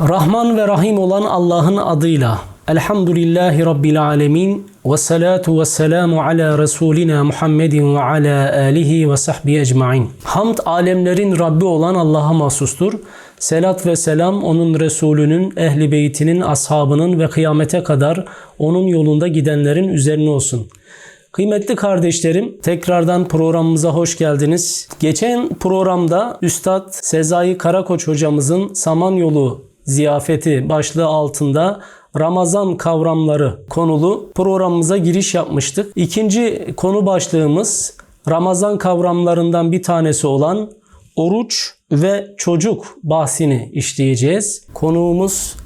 Rahman ve Rahim olan Allah'ın adıyla Elhamdülillahi Rabbil Alemin ve salatu ve selamu ala Resulina Muhammedin ve ala alihi ve sahbihi ecmain. Hamd alemlerin Rabbi olan Allah'a mahsustur. Selat ve selam onun Resulünün, ehli beytinin, ashabının ve kıyamete kadar onun yolunda gidenlerin üzerine olsun. Kıymetli kardeşlerim, tekrardan programımıza hoş geldiniz. Geçen programda Üstad Sezai Karakoç hocamızın Samanyolu ziyafeti başlığı altında Ramazan kavramları konulu programımıza giriş yapmıştık. İkinci konu başlığımız Ramazan kavramlarından bir tanesi olan oruç ve çocuk bahsini işleyeceğiz. Konuğumuz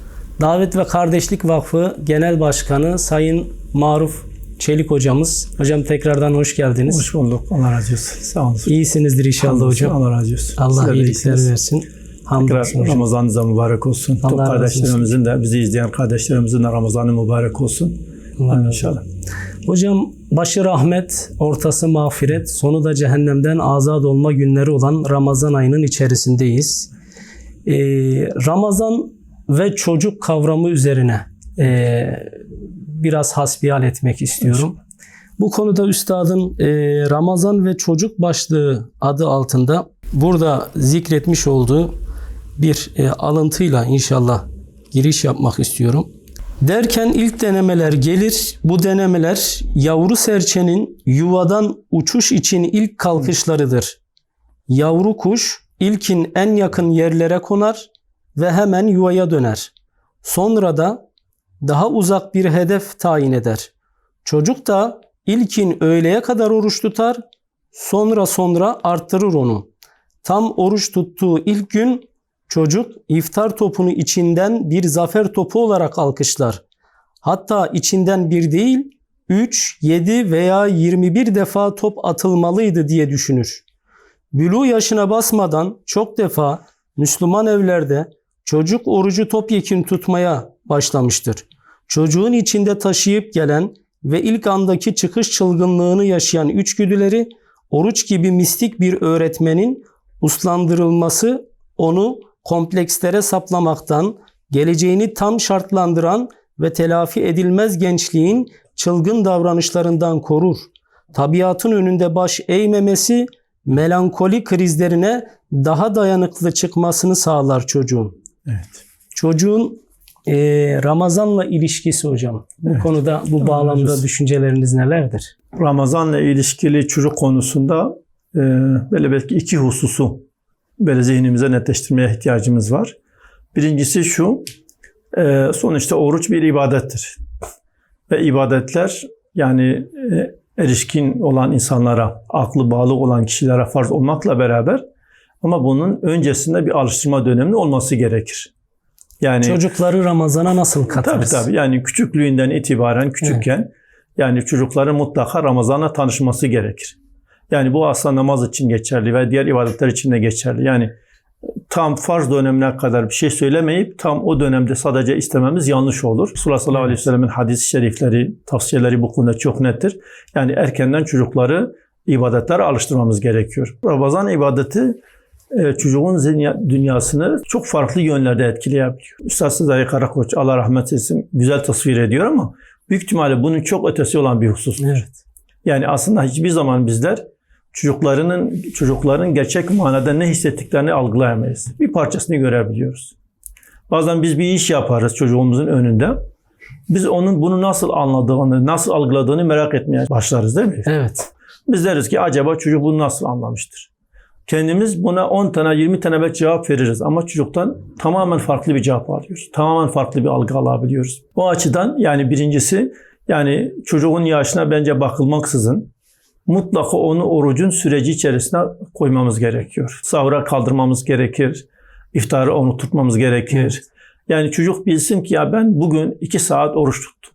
Davet ve Kardeşlik Vakfı Genel Başkanı Sayın Maruf Çelik hocamız. Hocam tekrardan hoş geldiniz. Hoş bulduk. Allah razı olsun. Sağ olun. İyisinizdir inşallah hocam. Allah razı olsun. Allah Sizler iyilikler iyisiniz. versin. Hamdolsun. Ramazanınız da mübarek olsun. Allah Tüm kardeşlerimizin de bizi izleyen kardeşlerimizin de Ramazanı mübarek olsun. Allah. İnşallah. Hocam başı rahmet, ortası mağfiret, sonu da cehennemden azat olma günleri olan Ramazan ayının içerisindeyiz. Ee, Ramazan ve çocuk kavramı üzerine ee, biraz hasbihal etmek istiyorum. Bu konuda üstadın ee, Ramazan ve çocuk başlığı adı altında burada zikretmiş olduğu bir ee, alıntıyla inşallah giriş yapmak istiyorum. Derken ilk denemeler gelir. Bu denemeler yavru serçenin yuvadan uçuş için ilk kalkışlarıdır. Yavru kuş ilkin en yakın yerlere konar ve hemen yuvaya döner. Sonra da daha uzak bir hedef tayin eder. Çocuk da ilkin öğleye kadar oruç tutar, sonra sonra arttırır onu. Tam oruç tuttuğu ilk gün çocuk iftar topunu içinden bir zafer topu olarak alkışlar. Hatta içinden bir değil, 3, 7 veya 21 defa top atılmalıydı diye düşünür. Bülü yaşına basmadan çok defa Müslüman evlerde çocuk orucu topyekün tutmaya başlamıştır. Çocuğun içinde taşıyıp gelen ve ilk andaki çıkış çılgınlığını yaşayan üçgüdüleri oruç gibi mistik bir öğretmenin uslandırılması onu komplekslere saplamaktan, geleceğini tam şartlandıran ve telafi edilmez gençliğin çılgın davranışlarından korur. Tabiatın önünde baş eğmemesi melankoli krizlerine daha dayanıklı çıkmasını sağlar çocuğun. Evet. Çocuğun e, Ramazan'la ilişkisi hocam. Bu Evet. konuda bu bağlamda razı düşünceleriniz nelerdir? Ramazanla ilişkili çocuk konusunda e, böyle belki iki hususu böyle zihnimize netleştirmeye ihtiyacımız var. Birincisi şu, e, sonuçta oruç bir ibadettir. Ve ibadetler yani e, erişkin olan insanlara, aklı bağlı olan kişilere farz olmakla beraber ama bunun öncesinde bir alıştırma dönemi olması gerekir. Yani Çocukları Ramazan'a nasıl Tabii katarız? tabii. Yani küçüklüğünden itibaren küçükken yani çocukların mutlaka Ramazan'a tanışması gerekir. Yani bu aslında namaz için geçerli ve diğer ibadetler için de geçerli. Yani tam farz dönemine kadar bir şey söylemeyip tam o dönemde sadece istememiz yanlış olur. Resulullah sallallahu aleyhi ve sellem'in hadis-i şerifleri, tavsiyeleri bu konuda çok nettir. Yani erkenden çocukları ibadetlere alıştırmamız gerekiyor. Ramazan ibadeti e, çocuğun dünyasını çok farklı yönlerde etkileyebiliyor. Üstad Sezai Karakoç Allah rahmet eylesin güzel tasvir ediyor ama büyük ihtimalle bunun çok ötesi olan bir husus. Evet. Yani aslında hiçbir zaman bizler çocuklarının çocukların gerçek manada ne hissettiklerini algılayamayız. Bir parçasını görebiliyoruz. Bazen biz bir iş yaparız çocuğumuzun önünde. Biz onun bunu nasıl anladığını, nasıl algıladığını merak etmeye başlarız değil mi? Evet. Biz deriz ki acaba çocuk bunu nasıl anlamıştır? Kendimiz buna 10 tane 20 tane belki cevap veririz ama çocuktan tamamen farklı bir cevap alıyoruz. Tamamen farklı bir algı alabiliyoruz. O açıdan yani birincisi yani çocuğun yaşına bence bakılmaksızın mutlaka onu orucun süreci içerisine koymamız gerekiyor. Sahura kaldırmamız gerekir. İftarı onu tutmamız gerekir. Yani çocuk bilsin ki ya ben bugün 2 saat oruç tuttum.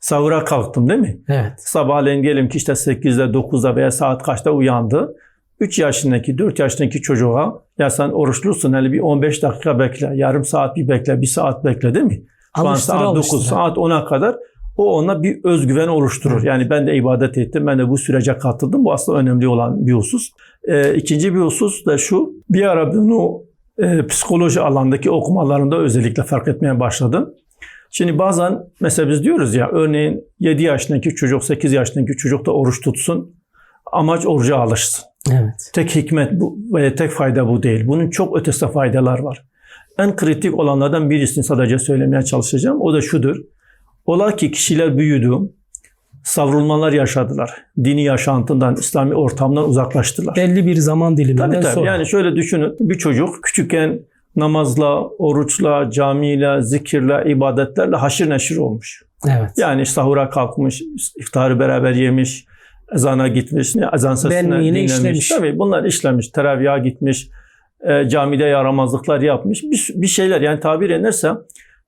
Sahura kalktım değil mi? Evet. Sabahleyin diyelim ki işte 8'de 9'da veya saat kaçta uyandı. 3 yaşındaki 4 yaşındaki çocuğa ya sen oruçlusun hele bir 15 dakika bekle. Yarım saat bir bekle. Bir saat bekle değil mi? Alıştıra saat 9 alıştıra. saat 10'a kadar o ona bir özgüven oluşturur. Yani ben de ibadet ettim. Ben de bu sürece katıldım. Bu aslında önemli olan bir husus. Ee, ikinci bir husus da şu. Bir ara bunu e, psikoloji alandaki okumalarında özellikle fark etmeye başladım. Şimdi bazen mesela biz diyoruz ya örneğin 7 yaşındaki çocuk 8 yaşındaki çocuk da oruç tutsun. Amaç oruca alışsın. Evet. Tek hikmet bu ve tek fayda bu değil. Bunun çok ötesinde faydalar var. En kritik olanlardan birisini sadece söylemeye çalışacağım. O da şudur. Ola ki kişiler büyüdü, savrulmalar yaşadılar. Dini yaşantından, İslami ortamdan uzaklaştılar. Belli bir zaman diliminden Tabii tabii. sonra. Yani şöyle düşünün. Bir çocuk küçükken namazla, oruçla, camiyle, zikirle, ibadetlerle haşır neşir olmuş. Evet. Yani sahura kalkmış, iftarı beraber yemiş, ezana gitmiş, ezan sesini Benliğini dinlemiş. işlemiş. Tabii bunlar işlemiş, teravih gitmiş, e, camide yaramazlıklar yapmış. Bir, bir şeyler yani tabir ederse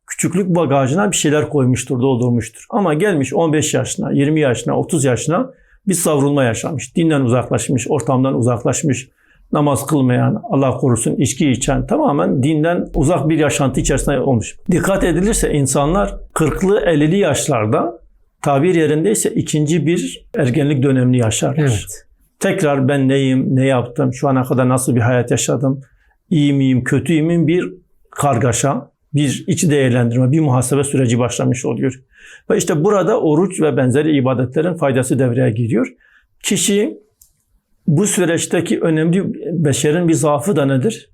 küçüklük bagajına bir şeyler koymuştur, doldurmuştur. Ama gelmiş 15 yaşına, 20 yaşına, 30 yaşına bir savrulma yaşamış. Dinden uzaklaşmış, ortamdan uzaklaşmış. Namaz kılmayan, Allah korusun içki içen tamamen dinden uzak bir yaşantı içerisinde olmuş. Dikkat edilirse insanlar 40'lı 50'li yaşlarda tabir yerindeyse ikinci bir ergenlik dönemini yaşarlar. Evet. Tekrar ben neyim, ne yaptım, şu ana kadar nasıl bir hayat yaşadım, iyi miyim, kötü müyüm bir kargaşa, bir iç değerlendirme, bir muhasebe süreci başlamış oluyor. Ve işte burada oruç ve benzeri ibadetlerin faydası devreye giriyor. Kişi bu süreçteki önemli beşerin bir zaafı da nedir?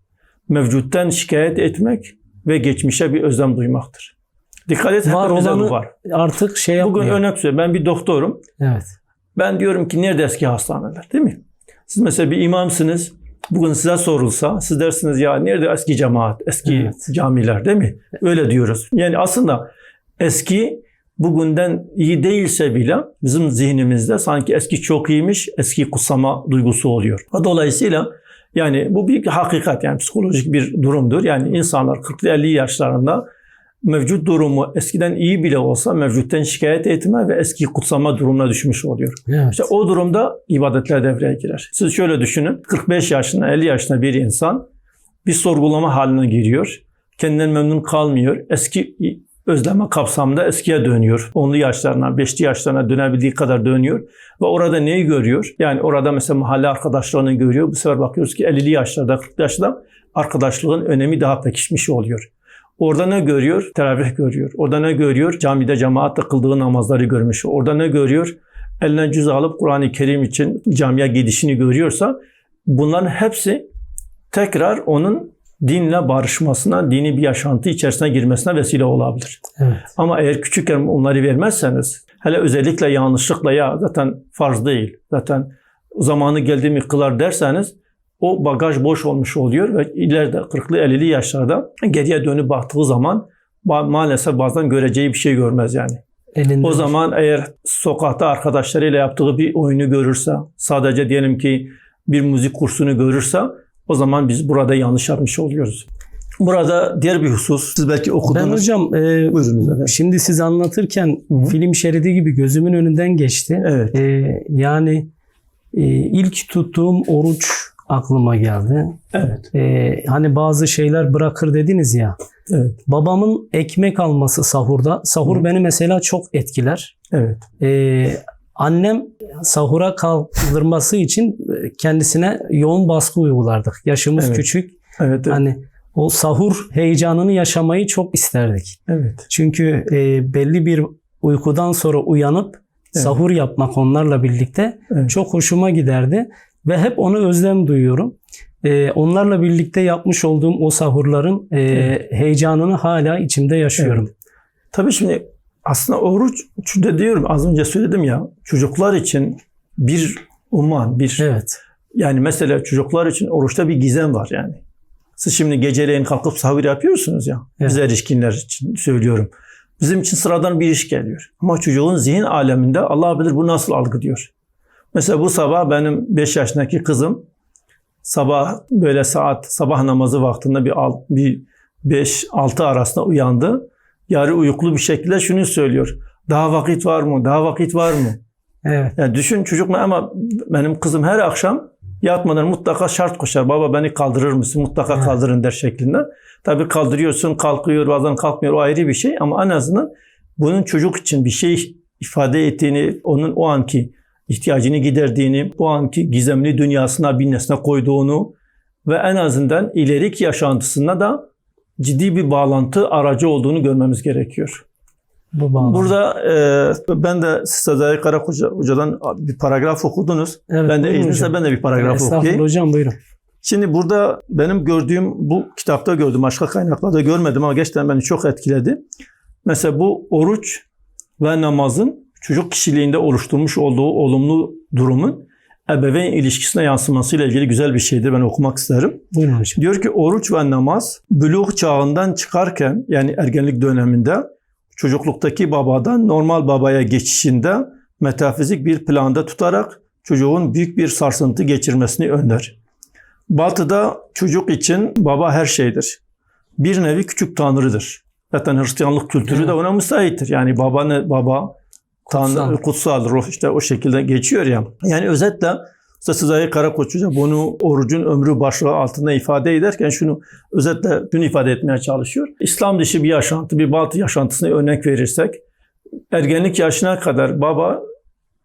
Mevcuttan şikayet etmek ve geçmişe bir özlem duymaktır. Dikkat et Var olanı var. Artık şey Bugün yapmıyor. örnek söyleyeyim. Ben bir doktorum. Evet. Ben diyorum ki nerede eski hastaneler değil mi? Siz mesela bir imamsınız. Bugün size sorulsa siz dersiniz ya nerede eski cemaat, eski Evet. camiler değil mi? Öyle diyoruz. Yani aslında eski bugünden iyi değilse bile bizim zihnimizde sanki eski çok iyiymiş, eski kutsama duygusu oluyor. Dolayısıyla yani bu bir hakikat yani psikolojik bir durumdur. Yani insanlar 40-50 yaşlarında mevcut durumu eskiden iyi bile olsa mevcuttan şikayet etme ve eski kutsama durumuna düşmüş oluyor. Evet. İşte o durumda ibadetler devreye girer. Siz şöyle düşünün. 45 yaşında, 50 yaşında bir insan bir sorgulama haline giriyor. Kendinden memnun kalmıyor. Eski özleme kapsamında eskiye dönüyor. 10'lu yaşlarına, 5'li yaşlarına dönebildiği kadar dönüyor. Ve orada neyi görüyor? Yani orada mesela mahalle arkadaşlarını görüyor. Bu sefer bakıyoruz ki 50'li yaşlarda, 40'lı yaşlarda arkadaşlığın önemi daha pekişmiş oluyor. Orada ne görüyor? Teravih görüyor. Orada ne görüyor? Camide cemaatle kıldığı namazları görmüş. Orada ne görüyor? Eline cüz alıp Kur'an-ı Kerim için camiye gidişini görüyorsa bunların hepsi tekrar onun dinle barışmasına, dini bir yaşantı içerisine girmesine vesile olabilir. Evet. Ama eğer küçükken onları vermezseniz, hele özellikle yanlışlıkla ya zaten farz değil, zaten zamanı geldi mi kılar derseniz o bagaj boş olmuş oluyor ve ileride 40'lı 50'li yaşlarda geriye dönüp baktığı zaman ba- maalesef bazen göreceği bir şey görmez yani. Elinde O zaman eğer sokakta arkadaşlarıyla yaptığı bir oyunu görürse, sadece diyelim ki bir müzik kursunu görürse o zaman biz burada yanlış yapmış oluyoruz. Burada diğer bir husus, siz belki Ben okudunuz. hocam e, Buyurunuz efendim. şimdi siz anlatırken Hı hı. film şeridi gibi gözümün önünden geçti. Evet. E, yani e, ilk tuttuğum oruç aklıma geldi. Evet. E, hani bazı şeyler bırakır dediniz ya. Evet. Babamın ekmek alması sahurda. Sahur Hı. beni mesela çok etkiler. Evet. Ee, annem sahura kaldırması için e, kendisine yoğun baskı uygulardık. Yaşımız Evet. küçük. Evet. Evet. Hani o sahur heyecanını yaşamayı çok isterdik. evet. Çünkü e, belli bir uykudan sonra uyanıp sahur yapmak onlarla birlikte Evet. çok hoşuma giderdi ve hep onu özlem duyuyorum. E, onlarla birlikte yapmış olduğum o sahurların e, Evet. heyecanını hala içimde yaşıyorum. Tabii şimdi aslında oruç, şurada diyorum az önce söyledim ya, çocuklar için bir umman, bir Evet. yani mesela çocuklar için oruçta bir gizem var yani. Siz şimdi geceleyin kalkıp sahur yapıyorsunuz ya. Evet. Biz erişkinler için söylüyorum. Bizim için sıradan bir iş geliyor. Ama çocuğun zihin aleminde Allah bilir bu nasıl algılıyor. Mesela bu sabah benim 5 yaşındaki kızım sabah böyle saat sabah namazı vaktinde bir alt, bir 5-6 arasında uyandı. Yarı uykulu bir şekilde şunu söylüyor. Daha vakit var mı? Daha vakit var mı? Evet. Yani düşün çocuk mu ama benim kızım her akşam yatmadan mutlaka şart koşar. Baba beni kaldırır mısın? Mutlaka Evet. kaldırın der şeklinde. Tabii kaldırıyorsun, kalkıyor, bazen kalkmıyor. O ayrı bir şey ama en azından bunun çocuk için bir şey ifade ettiğini, onun o anki ihtiyacını giderdiğini, o anki gizemli dünyasına bir nesne koyduğunu ve en azından ilerik yaşantısında da ciddi bir bağlantı aracı olduğunu görmemiz gerekiyor. Bu. Burada e, ben de Sezai Karakoca hocadan bir paragraf okudunuz. Evet, ben de hocam. ben de bir paragraf Estağfurullah okuyayım. hocam buyurun. Şimdi burada benim gördüğüm bu kitapta gördüm. Başka kaynaklarda görmedim ama gerçekten beni çok etkiledi. Mesela bu oruç ve namazın çocuk kişiliğinde oluşturmuş olduğu olumlu durumun ebeveyn ilişkisine yansımasıyla ilgili güzel bir şeydir. Ben okumak isterim. Buyurun hocam. Diyor ki oruç ve namaz buluğ çağından çıkarken yani ergenlik döneminde çocukluktaki babadan normal babaya geçişinde metafizik bir planda tutarak çocuğun büyük bir sarsıntı geçirmesini önler. Batı'da çocuk için baba her şeydir. Bir nevi küçük tanrıdır. Zaten Hristiyanlık kültürü de ona müsaittir. Yani baba ne baba Kutsal. kutsaldır. O işte o şekilde geçiyor ya. Yani özetle Usta Sezai Karakoç Hoca bunu orucun ömrü başlığı altında ifade ederken şunu özetle şunu ifade etmeye çalışıyor. İslam dışı bir yaşantı, bir batı yaşantısına örnek verirsek ergenlik yaşına kadar baba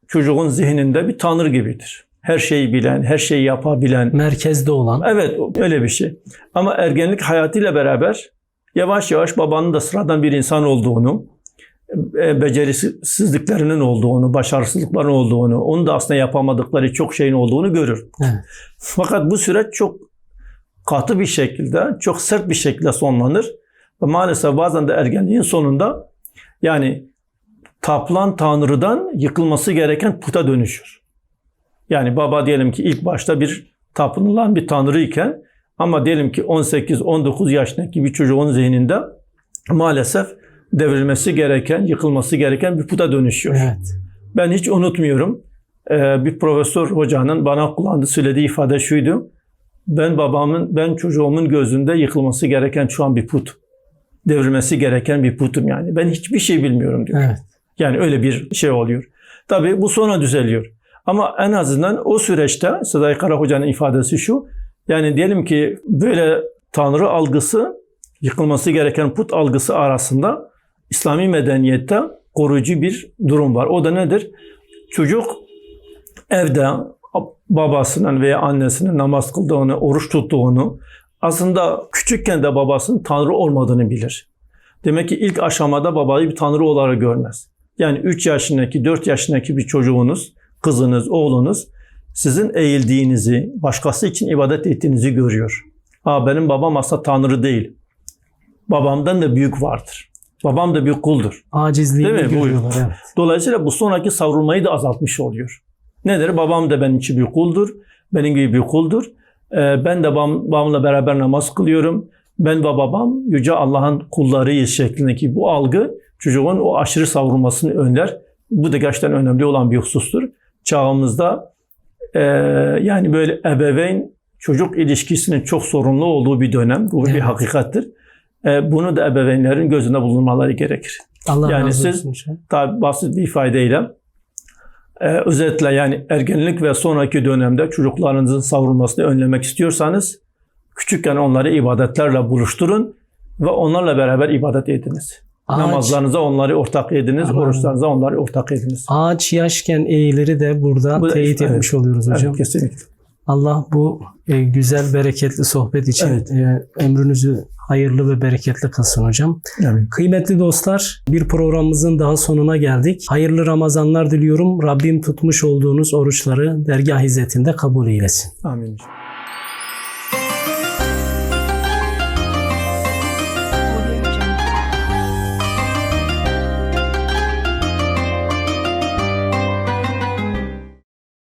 çocuğun zihninde bir tanrı gibidir. Her şeyi bilen, her şeyi yapabilen, Merkezde olan. Evet öyle bir şey. Ama ergenlik hayatıyla beraber yavaş yavaş babanın da sıradan bir insan olduğunu, becerisizliklerinin olduğunu, başarısızlıkların olduğunu, onun da aslında yapamadıkları çok şeyin olduğunu görür. Evet. Fakat bu süreç çok katı bir şekilde, çok sert bir şekilde sonlanır. Ve maalesef bazen de ergenliğin sonunda yani tapılan tanrıdan yıkılması gereken puta dönüşür. Yani baba diyelim ki ilk başta bir tapınılan bir tanrı iken ama diyelim ki 18-19 yaşındaki bir çocuğun zihninde maalesef devrilmesi gereken, yıkılması gereken bir puta dönüşüyor. Evet. Ben hiç unutmuyorum. Ee, bir profesör hocanın bana kullandığı söylediği ifade şuydu. Ben babamın, ben çocuğumun gözünde yıkılması gereken şu an bir put. Devrilmesi gereken bir putum yani. Ben hiçbir şey bilmiyorum diyor. Evet. Yani öyle bir şey oluyor. Tabii bu sonra düzeliyor. Ama en azından o süreçte Sezai Kara Hoca'nın ifadesi şu. Yani diyelim ki böyle Tanrı algısı yıkılması gereken put algısı arasında İslami medeniyette koruyucu bir durum var. O da nedir? Çocuk evde babasının veya annesinin namaz kıldığını, oruç tuttuğunu, aslında küçükken de babasının Tanrı olmadığını bilir. Demek ki ilk aşamada babayı bir Tanrı olarak görmez. Yani 3 yaşındaki, 4 yaşındaki bir çocuğunuz, kızınız, oğlunuz sizin eğildiğinizi, başkası için ibadet ettiğinizi görüyor. Aa benim babam aslında Tanrı değil. Babamdan da büyük vardır. Babam da bir kuldur. Acizliğini Değil mi? Görüyorlar. Evet. Dolayısıyla bu sonraki savrulmayı da azaltmış oluyor. Nedir? Babam da benim için bir kuldur. Benim gibi bir kuldur. Ee, ben de babam, babamla beraber namaz kılıyorum. Ben ve babam Yüce Allah'ın kullarıyız şeklindeki bu algı çocuğun o aşırı savrulmasını önler. Bu da gerçekten önemli olan bir husustur. Çağımızda e, yani böyle ebeveyn çocuk ilişkisinin çok sorunlu olduğu bir dönem. Bu bir Evet. hakikattir. E, bunu da ebeveynlerin gözünde bulunmaları gerekir. Allah Yani razı siz- olsun. Tabi basit bir ifadeyle e, özetle yani ergenlik ve sonraki dönemde çocuklarınızın savrulmasını önlemek istiyorsanız küçükken onları ibadetlerle buluşturun ve onlarla beraber ibadet ediniz. Ağaç, Namazlarınıza onları ortak ediniz, Aman. oruçlarınıza onları ortak ediniz. ağaç yaşken eğileri de burada Bu teyit evet. etmiş oluyoruz hocam. Evet, kesinlikle. Allah bu e, güzel, bereketli sohbet için Evet. e, ömrünüzü hayırlı ve bereketli kılsın hocam. Evet. Kıymetli dostlar, bir programımızın daha sonuna geldik. Hayırlı Ramazanlar diliyorum. Rabbim tutmuş olduğunuz oruçları dergah izzetinde kabul eylesin. Amin.